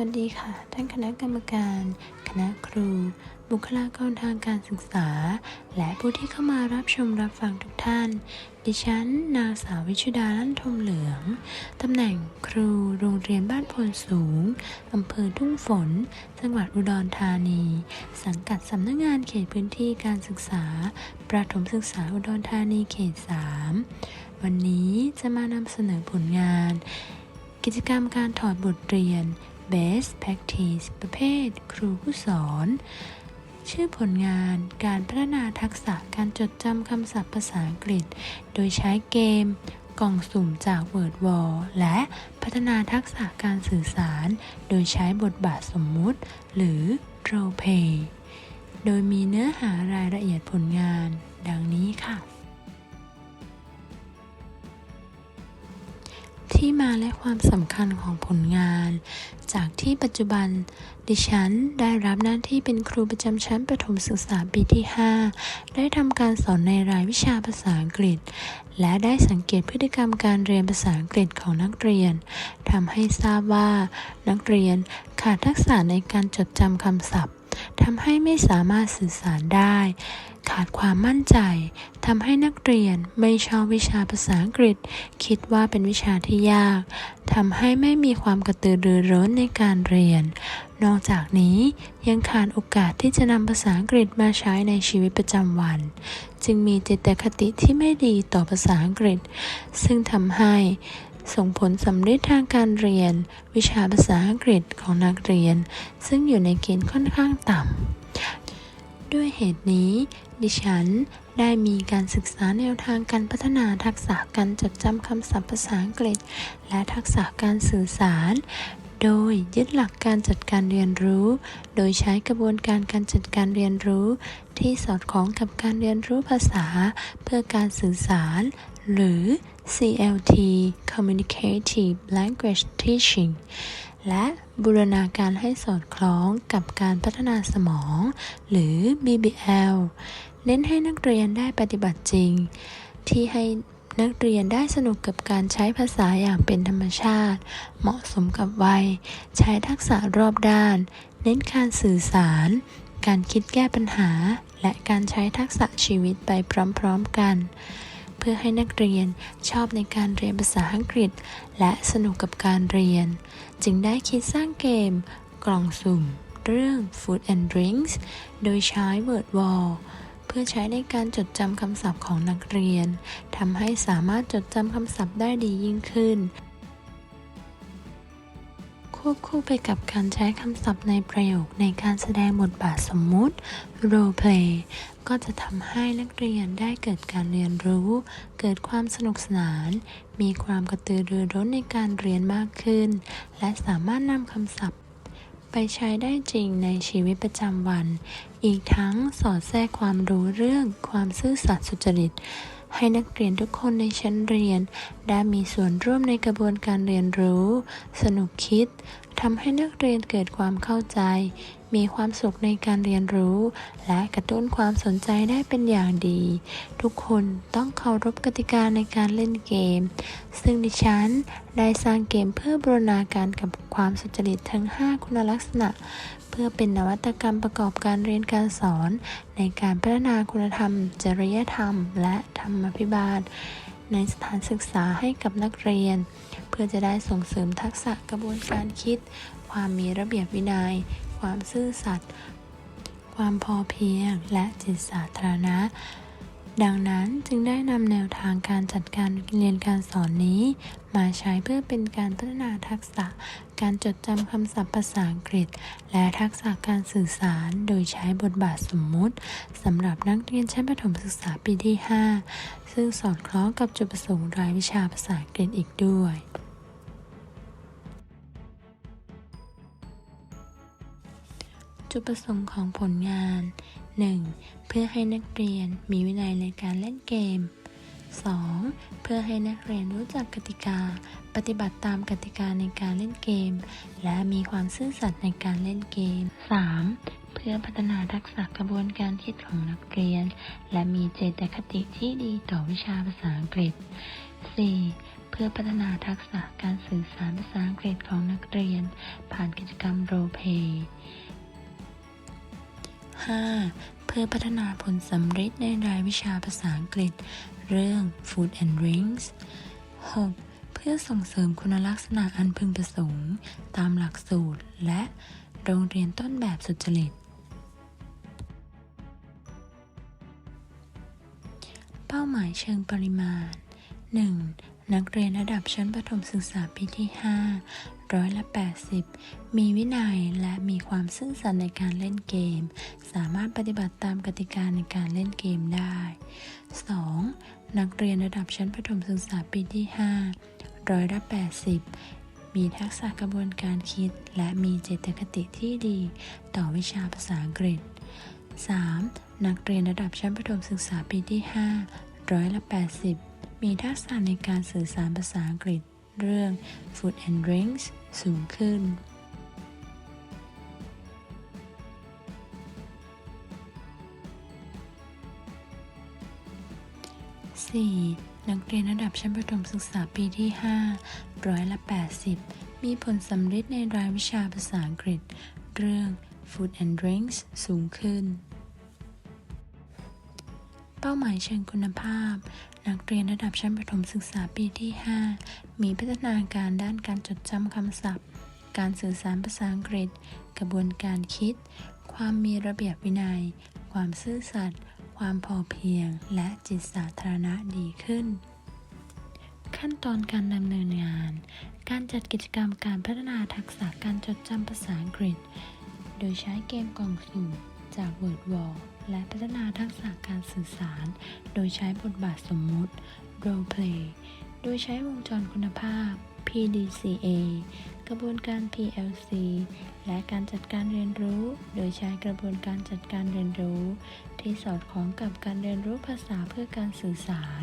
วัสดีค่ะ ท่านคณะกรรมการ คณะครู บุคลากรทางการศึกษา และผู้ที่เข้ามารับชมรับฟังทุกท่าน ดิฉัน นางสาววิชุดาลั่นทมเหลือง ตำแหน่งครูโรงเรียนบ้านพนสูง อำเภอทุ่งฝน จังหวัดอุดรธานี สังกัดสำนักงงานเขตพื้นที่การศึกษา ประถมศึกษาอุดรธานีเขต 3 วันนี้จะมานำเสนอผลงาน กิจกรรมการถอดบทเรียน Best Practice ประเภท ครูผู้สอน ชื่อผลงานการพัฒนาทักษะการจดจำคำศัพท์ภาษาอังกฤษ โดยใช้เกม กล่องสุ่มจาก Word Wall และพัฒนาทักษะการสื่อสาร โดยใช้บทบาทสมมุติ หรือ Role Play โดยมีเนื้อหารายละเอียดผลงาน ดังนี้ค่ะ ที่มาและความสำคัญของผลงาน จากที่ปัจจุบัน ดิฉันได้รับหน้าที่เป็นครูประจำชั้นประถมศึกษาปีที่ 5 ได้ทำการสอนในรายวิชาภาษาอังกฤษ และได้สังเกตพฤติกรรมการเรียนภาษาอังกฤษของนักเรียนทำให้ทราบว่า นักเรียนขาดทักษะในการจดจำคำศัพท์ ทำให้ไม่สามารถสื่อสารได้ ขาดความมั่นใจทำให้นักเรียนไม่ชอบวิชาภาษาอังกฤษ คิดว่าเป็นวิชาที่ยากทำให้ไม่มีความกระตือรือร้นในการเรียน นอกจากนี้ยังขาดโอกาสที่จะนำภาษาอังกฤษมาใช้ในชีวิตประจำวัน จึงมีจิตคติที่ไม่ดีต่อภาษาอังกฤษ ซึ่งทำให้ ส่งผลสำเร็จทางการเรียน วิชาภาษาอังกฤษของนักเรียน ซึ่งอยู่ในเกณฑ์ค่อนข้างต่ำ ด้วยเหตุนี้ ดิฉันได้มีการศึกษาแนวทางการพัฒนาทักษะการจดจำคำศัพท์ภาษาอังกฤษ และทักษะการสื่อสาร โดยยึดหลักการจัดการเรียนรู้ โดยใช้กระบวนการการจัดการเรียนรู้ ที่สอดคล้องกับการเรียนรู้ภาษา เพื่อการสื่อสาร หรือ CLT Communicative Language Teaching และบูรณาการให้สอดคล้องกับการพัฒนาสมอง หรือ BBL เน้นให้นักเรียนได้ปฏิบัติจริง ที่ให้นักเรียนได้สนุกกับการใช้ภาษาอย่างเป็นธรรมชาติ เหมาะสมกับวัย ใช้ทักษะรอบด้าน เน้นการสื่อสาร การคิดแก้ปัญหา และการใช้ทักษะชีวิตไปพร้อม ๆ กัน เพื่อให้นักเรียนชอบในการเรียนภาษาอังกฤษ และสนุกกับการเรียน จึงได้คิดสร้างเกม กล่องสุ่ม เรื่อง Food and Drinks โดยใช้ Word Wall เพื่อใช้ในการจดจำคำศัพท์ของนักเรียนทำให้สามารถจดจำคำศัพท์ได้ดียิ่งขึ้น วบคู่ไปกับการใช้คำศัพท์ในประโยคในการแสดงบทบาทสมมุติ role play ก็จะทำให้นักเรียนได้เกิดการเรียนรู้ เกิดความสนุกสนาน มีความกระตือรือร้นในการเรียนมากขึ้น และสามารถนำคำศัพท์ไปใช้ได้จริงในชีวิตประจำวัน อีกทั้งสอดแทรกความรู้เรื่องความซื่อสัตย์สุจริต ให้นักเรียนทุกคนในชั้นเรียน ได้มีส่วนร่วมในกระบวนการเรียนรู้ สนุกคิด ทำให้นักเรียนเกิดความเข้าใจ มีความสุขในการเรียนรู้ และกระตุ้นความสนใจได้เป็นอย่างดี ทุกคนต้องเคารพกติกาในการเล่นเกม ซึ่งดิฉันได้สร้างเกมเพื่อบูรณาการกับความสุจริตทั้ง 5 คุณลักษณะ เพื่อเป็นนวัตกรรมประกอบการเรียนการสอน ในการพัฒนาคุณธรรม จริยธรรม และธรรมพิบาลในสถานศึกษาให้กับนักเรียน เพื่อจะได้ส่งเสริมทักษะกระบวนการคิด ความมีระเบียบวินัย ความซื่อสัตย์ความพอเพียงและจิตสาธารณะ ดังนั้นจึงได้นำแนวทางการจัดการเรียนการสอนนี้ มาใช้เพื่อเป็นการพัฒนาทักษะ การจดจำคำศัพท์ภาษาอังกฤษ และทักษะการสื่อสารโดยใช้บทบาทสมมุติสำหรับนักเรียนชั้นประถมศึกษาปีที่ 5 ซึ่งสอดคล้องกับจุดประสงค์รายวิชาภาษาอังกฤษอีกด้วย จุดประสงค์ของผลงาน 1. เพื่อให้นักเรียนมีวินัยในการเล่นเกม 2. เพื่อให้นักเรียนรู้จักกติกา ปฏิบัติตามกติกาในการเล่นเกม และมีความซื่อสัตย์ในการเล่นเกม 3. เพื่อพัฒนาทักษะกระบวนการคิดของนักเรียน และมีเจตคติที่ดีต่อวิชาภาษาอังกฤษ 4. เพื่อพัฒนาทักษะการสื่อสารภาษาอังกฤษของนักเรียน ผ่านกิจกรรมโรเพย์ 5. เพื่อพัฒนาผลสำเร็จในรายวิชาภาษาอังกฤษ เรื่อง Food and Drinks 6. เพื่อส่งเสริมคุณลักษณะอันพึงประสงค์ ตามหลักสูตร และโรงเรียนต้นแบบสุจริตเป้าหมายเชิงปริมาณ 1. นักเรียนระดับชั้นประถมศึกษาปีที่ 5 ร้อยละ 80 มีวินัยและมีความซื่อสัตย์ในการเล่นเกม สามารถปฏิบัติตามกติกาในการเล่นเกมได้ 2. นักเรียนระดับชั้นประถมศึกษาปีที่ 5 ร้อยละ 80 มีทักษะกระบวนการคิด และมีเจตคติที่ดี ต่อวิชาภาษาอังกฤษ 3. นักเรียนระดับชั้นประถมศึกษาปีที่ 5 ร้อยละ 80 มีทักษะในการสื่อสารภาษาอังกฤษ เรื่อง Food and Drinks สูงขึ้น 4. นักเรียนระดับชั้นประถมศึกษาปีที่ 5 ร้อยละ 80 มีผลสำเร็จในรายวิชาภาษาอังกฤษ เรื่อง Food and Drinks สูงขึ้น เป้าหมายเชิงคุณภาพ นักเรียนระดับชั้นประถมศึกษาปีที่ 5 มีพัฒนาการด้านการจดจำคำศัพท์ การสื่อสารภาษาอังกฤษ กระบวนการคิด ความมีระเบียบวินัย ความซื่อสัตย์ ความพอเพียง และจิตสาธารณะดีขึ้น ขั้นตอนการดำเนินงาน การจัดกิจกรรมการพัฒนาทักษะการจดจำภาษาอังกฤษ โดยใช้เกมกล่องสุ่มจาก WordWall และพัฒนาทักษะการสื่อสาร โดยใช้บทบาทสมมุติ Role Play โดยใช้วงจรคุณภาพ PDCA กระบวนการ PLC และการจัดการเรียนรู้ โดยใช้กระบวนการจัดการเรียนรู้ ที่สอดคล้องกับการเรียนรู้ภาษาเพื่อการสื่อสาร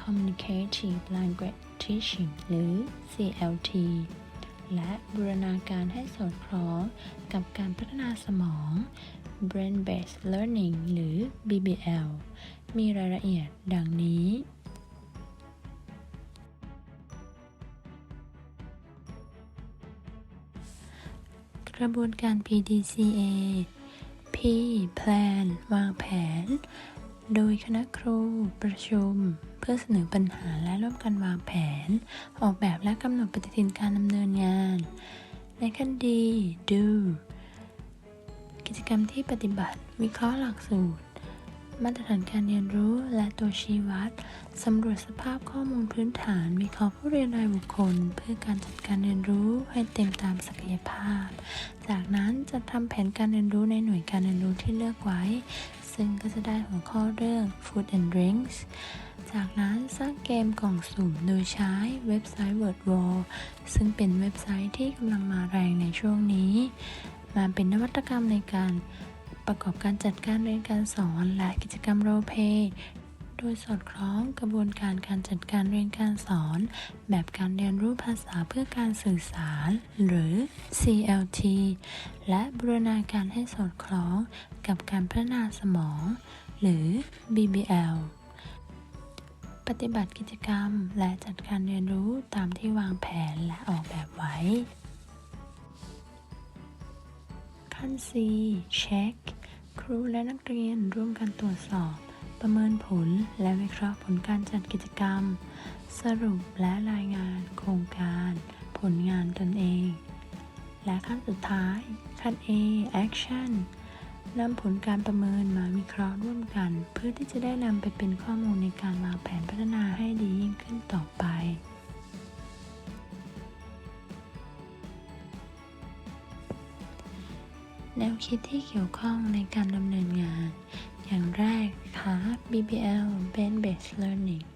Communicative Language Teaching หรือ CLT และบูรณาการให้สอดคล้องกับการพัฒนาสมอง Brain Based Learning หรือ BBL มีรายละเอียดดังนี้ กระบวนการ PDCA P Plan วางแผน โดยคณะครูประชุม เพื่อเสนอปัญหาและร่วมกันวางแผน ออกแบบและกำหนดปฏิทินการดำเนินงาน ในขั้นดี Do กิจกรรมที่ปฏิบัติ วิเคราะห์หลักสูตร มาตรฐานการเรียนรู้และตัวชี้วัดสำรวจสภาพข้อมูลพื้นฐาน วิเคราะห์ผู้เรียนรายบุคคล เพื่อการจัดการเรียนรู้ให้เต็มตามศักยภาพ จากนั้นจะทำแผนการเรียนรู้ในหน่วยการเรียนรู้ที่เลือกไว้ ซึ่งก็จะได้หัวข้อเรื่อง Food and Drinks จากนั้นสร้างเกมกล่องสุ่มโดยใช้เว็บไซต์ WordWall ซึ่งเป็นเว็บไซต์ที่กำลังมาแรงในช่วงนี้ มาเป็นนวัตกรรมในการประกอบการจัดการเรียนการสอนและกิจกรรมโรเพโดยสอดคล้องกระบวนการการจัดการเรียนการสอน แบบการเรียนรู้ภาษาเพื่อการสื่อสาร หรือ CLT และบูรณาการให้สอดคล้องกับการพัฒนาสมอง หรือ BBL ปฏิบัติกิจกรรมและจัดการเรียนรู้ตามที่วางแผนและออกแบบไว้ ขั้น C เช็ค ครูและนักเรียนร่วมกันตรวจสอบ ประเมินผลและวิเคราะห์ผลการจัดกิจกรรม สรุปและรายงาน โครงการ ผลงานตนเอง และขั้นสุดท้าย ขั้น A action นำผลการประเมินมาวิเคราะห์ร่วมกัน เพื่อที่จะได้นำไปเป็นข้อมูลในการวางแผนพัฒนาให้ดียิ่งขึ้นต่อไป แนวคิดที่เกี่ยวข้องในการดำเนินงาน อย่างแรกค่ะ BBL Brain Based Learning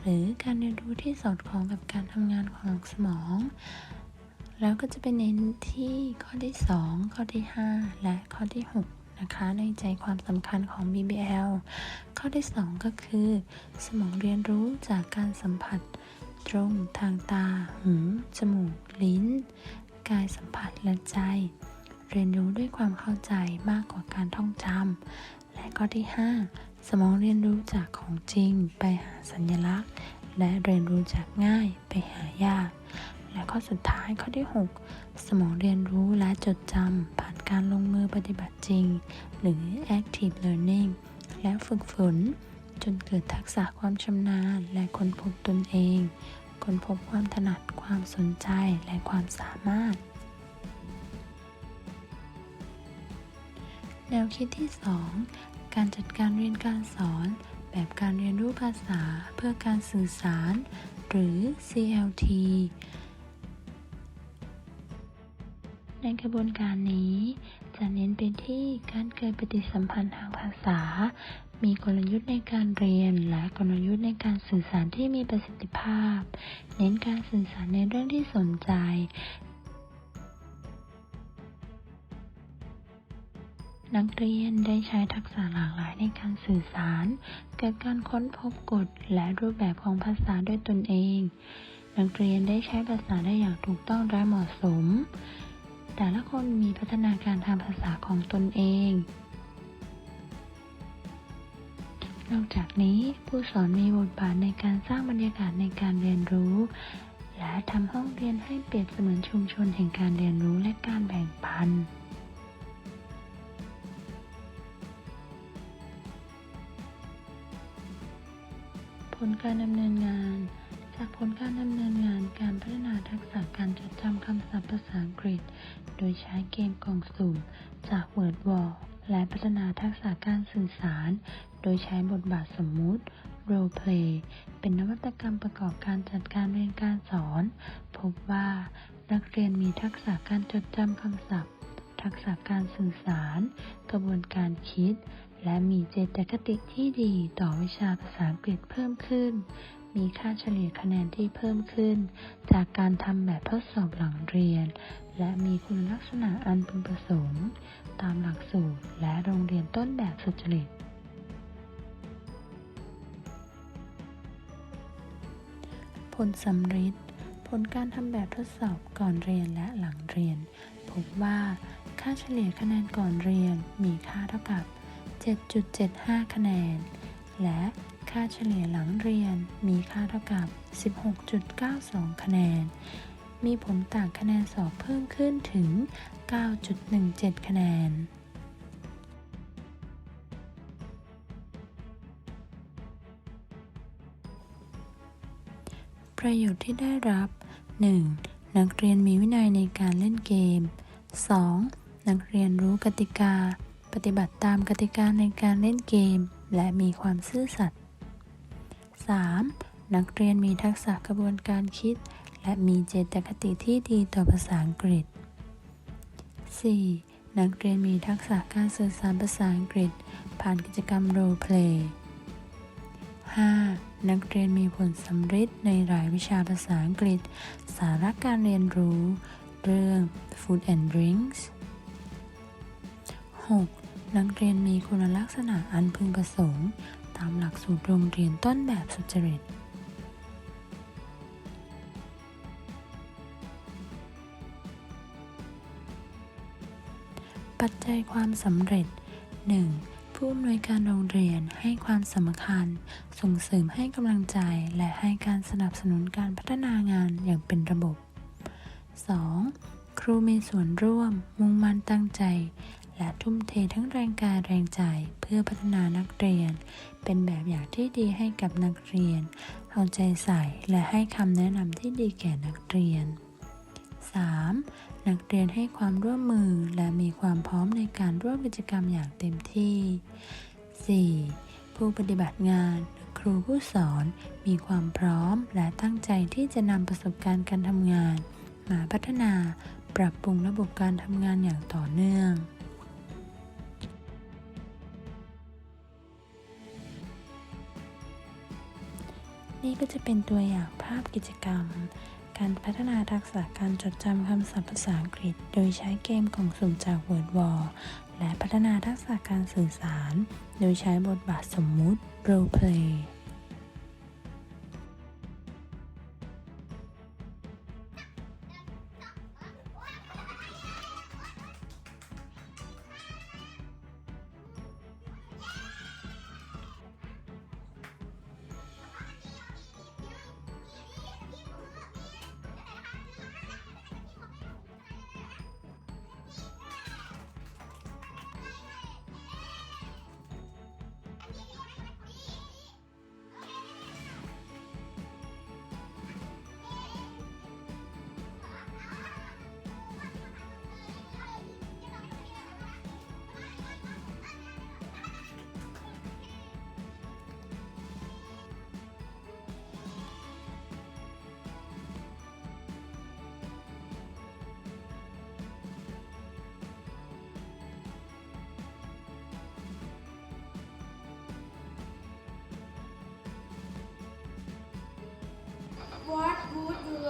หรือการเรียนรู้ที่สอดคล้องกับการทำงานของสมอง แล้วก็จะเป็นเน้นที่ข้อที่ 2 ข้อที่ 5 และข้อที่ 6 นะคะ ในใจความสำคัญของ BBL ข้อที่ 2 ก็คือ สมองเรียนรู้จากการสัมผัส ตรงทางตา หู จมูก ลิ้น กายสัมผัสและใจ เรียนรู้ด้วยความเข้าใจมากกว่าการท่องจำ และข้อที่ 5 สมองเรียนรู้จากของจริงไปหาสัญลักษณ์ และเรียนรู้จากง่ายไปหายาก และข้อสุดท้ายข้อที่ 6 สมองเรียนรู้และจดจำผ่านการลงมือปฏิบัติจริง หรือ active learning และฝึกฝนจนเกิดทักษะความชำนาญ และค้นพบตนเอง ค้นพบความถนัดความสนใจและความสามารถ แนวคิดที่ 2 การจัดการเรียนการสอน แบบการเรียนรู้ภาษาเพื่อการสื่อสาร หรือ CLT ในกระบวนการนี้ จะเน้นไปที่การเกิดปฏิสัมพันธ์ทางภาษา มีกลยุทธ์ในการเรียน และกลยุทธ์ในการสื่อสารที่มีประสิทธิภาพ เน้นการสื่อสารในเรื่องที่สนใจ นักเรียนได้ใช้ทักษะหลากหลายในการสื่อสาร เกิดการค้นพบกฎและรูปแบบของภาษาด้วยตนเอง นักเรียนได้ใช้ภาษาได้อย่างถูกต้องและเหมาะสม แต่ละคนมีพัฒนาการทางภาษาของตนเอง นอกจากนี้ผู้สอนมีบทบาทในการสร้างบรรยากาศในการเรียนรู้ และทำห้องเรียนให้เปรียบเสมือนชุมชนแห่งการเรียนรู้และการแบ่งปัน การดำเนินงาน จากผลการดำเนินงานการพัฒนาทักษะการจดจำคำศัพท์ภาษาอังกฤษ โดยใช้เกมกล่องสุ่มจาก WordWall และพัฒนาทักษะการสื่อสาร โดยใช้บทบาทสมมุติ Role Play เป็นนวัตกรรมประกอบการจัดการเรียนการสอน พบว่านักเรียนมีทักษะการจดจำคำศัพท์ ทักษะการสื่อสาร กระบวนการคิด และมีเจตคติที่ดีต่อวิชาภาษาอังกฤษเพิ่มขึ้น มีค่าเฉลี่ยคะแนนที่เพิ่มขึ้น จากการทำแบบทดสอบหลังเรียน และมีคุณลักษณะอันพึงประสงค์ ตามหลักสูตรและโรงเรียนต้นแบบสุจริตผลสำฤทธิ์ผลการทำแบบทดสอบก่อนเรียนและหลังเรียน พบว่าค่าเฉลี่ยคะแนนก่อนเรียนมีค่าเท่ากับ 7.75 คะแนน และค่าเฉลี่ยหลังเรียนมีค่าเท่ากับ 16.92 คะแนน มีผลต่างคะแนนสอบเพิ่มขึ้นถึง 9.17 คะแนนประโยชน์ที่ได้รับ 1. นักเรียนมีวินัยในการเล่นเกม 2. นักเรียนรู้กติกา ฏิบัติตามกติกาในการเล่นเกม และมีความซื่อสัตย์ 3. นักเรียนมีทักษะกระบวนการคิด และมีเจตคติที่ดีต่อภาษาอังกฤษ 4. นักเรียนมีทักษะการสื่อสารภาษาอังกฤษ ผ่านกิจกรรม role play 5. นักเรียนมีผลสำฤทธิ์ในหลายวิชาภาษาอังกฤษ สาระการเรียนรู้ เรื่อง food and drinks 6. นักเรียนมีคุณลักษณะอันพึงประสงค์ ตามหลักสูตรโรงเรียนต้นแบบสุจริตปัจจัยความสำเร็จ 1. ผู้อำนวยการโรงเรียนให้ความสำคัญ ส่งเสริมให้กำลังใจและให้การสนับสนุนการพัฒนางานอย่างเป็นระบบ 2. ครูมีส่วนร่วม มุ่งมั่นตั้งใจ และทุ่มเททั้งแรงกายแรงใจเพื่อพัฒนานักเรียน เป็นแบบอย่างที่ดีให้กับนักเรียน เอาใจใส่และให้คำแนะนำที่ดีแก่นักเรียน 3. นักเรียนให้ความร่วมมือและมีความพร้อมในการร่วมกิจกรรมอย่างเต็มที่ 4. ผู้ปฏิบัติงานครูผู้สอนมีความพร้อมและตั้งใจที่จะนำประสบการณ์การทำงาน มาพัฒนา ปรับปรุงระบบการทำงานอย่างต่อเนื่อง นี่ก็จะเป็นตัวอย่างภาพกิจกรรม การพัฒนาทักษะการจดจำคำศัพท์ภาษาอังกฤษ โดยใช้เกมของสุ่มจาก Word w a l และพัฒนาทักษะการสื่อสาร โดยใช้บทบาทสมมุติ Role Play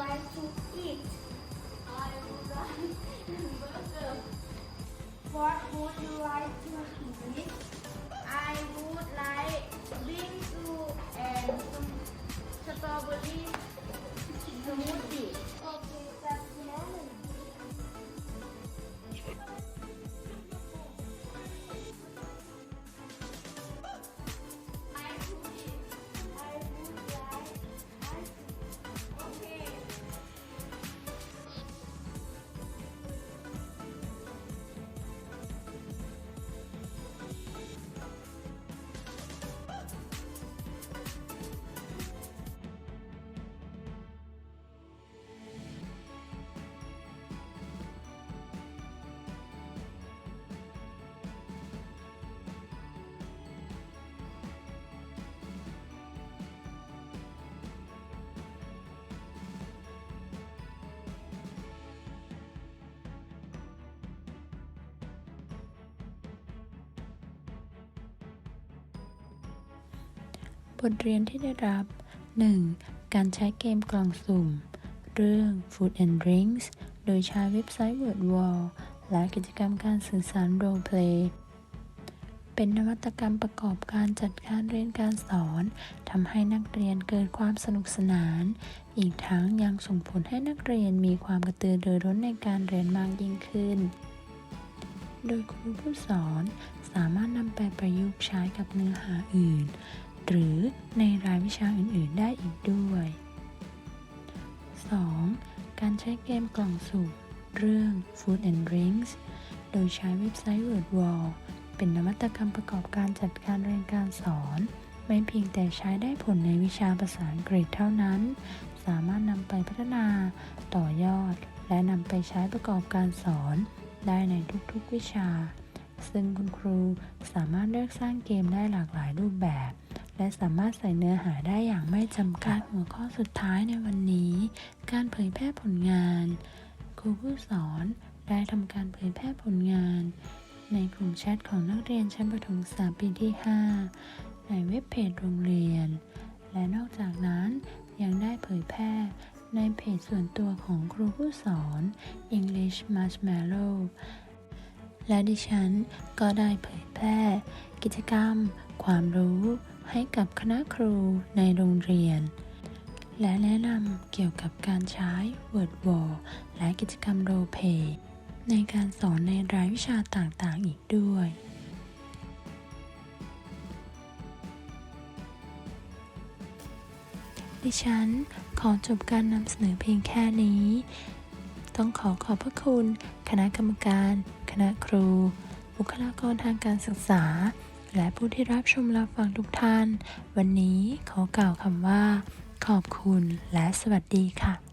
subscribe to บทเรียนที่ได้รับ 1. การใช้เกมกล่องสุ่ม เรื่อง Food and Drinks โดยใช้เว็บไซต์ WordWall และกิจกรรมการสื่อสาร Role Play เป็นนวัตกรรมประกอบการจัดการเรียนการสอนทำให้นักเรียนเกิดความสนุกสนาน อีกทั้งยังส่งผลให้นักเรียนมีความกระตือรือร้นในการเรียนมากยิ่งขึ้น โดยครูผู้สอนสามารถนำไปประยุกต์ใช้กับเนื้อหาอื่น หรือในรายวิชาอื่น ๆ ได้อีกด้วย 2. การใช้เกมกล่องสุ่มเรื่อง Food and Drinks โดยใช้เว็บไซต์ WordWall เป็นนวัตกรรมประกอบการจัดการเรียนการสอน ไม่เพียงแต่ใช้ได้ผลในวิชาภาษาอังกฤษเท่านั้น สามารถนำไปพัฒนาต่อยอด และนำไปใช้ประกอบการสอน ได้ในทุกๆวิชา ซึ่งคุณครูสามารถเลือกสร้างเกมได้หลากหลายรูปแบบ และสามารถใส่เนื้อหาได้อย่างไม่จำกัดหัวข้อสุดท้ายในวันนี้ การเผยแพร่ผลงาน ครูผู้สอนได้ทำการเผยแพร่ผลงาน ในกลุ่มแชทของนักเรียนชั้นประถมศึกษาปีที่ 5 ในเว็บเพจโรงเรียน และนอกจากนั้นยังได้เผยแพร่ในเพจส่วนตัวของครูผู้สอน English Marshmallow และดิฉันก็ได้เผยแพร่ กิจกรรม ความรู้ ให้กับคณะครูในโรงเรียน และแนะนำเกี่ยวกับการใช้ Word w a l และกิจกรรม Role Play ในการสอนในรายวิชาต่างๆ อีกด้วย ดิฉันขอจบการนำเสนอเพียงแค่นี้ ต้องขอขอบพระคุณ คณะกรรมการ คณะครู บุคลากรทางการศึกษา และผู้ที่รับชมรับฟังทุกท่าน วันนี้ขอกล่าวคำว่า ขอบคุณและสวัสดีค่ะ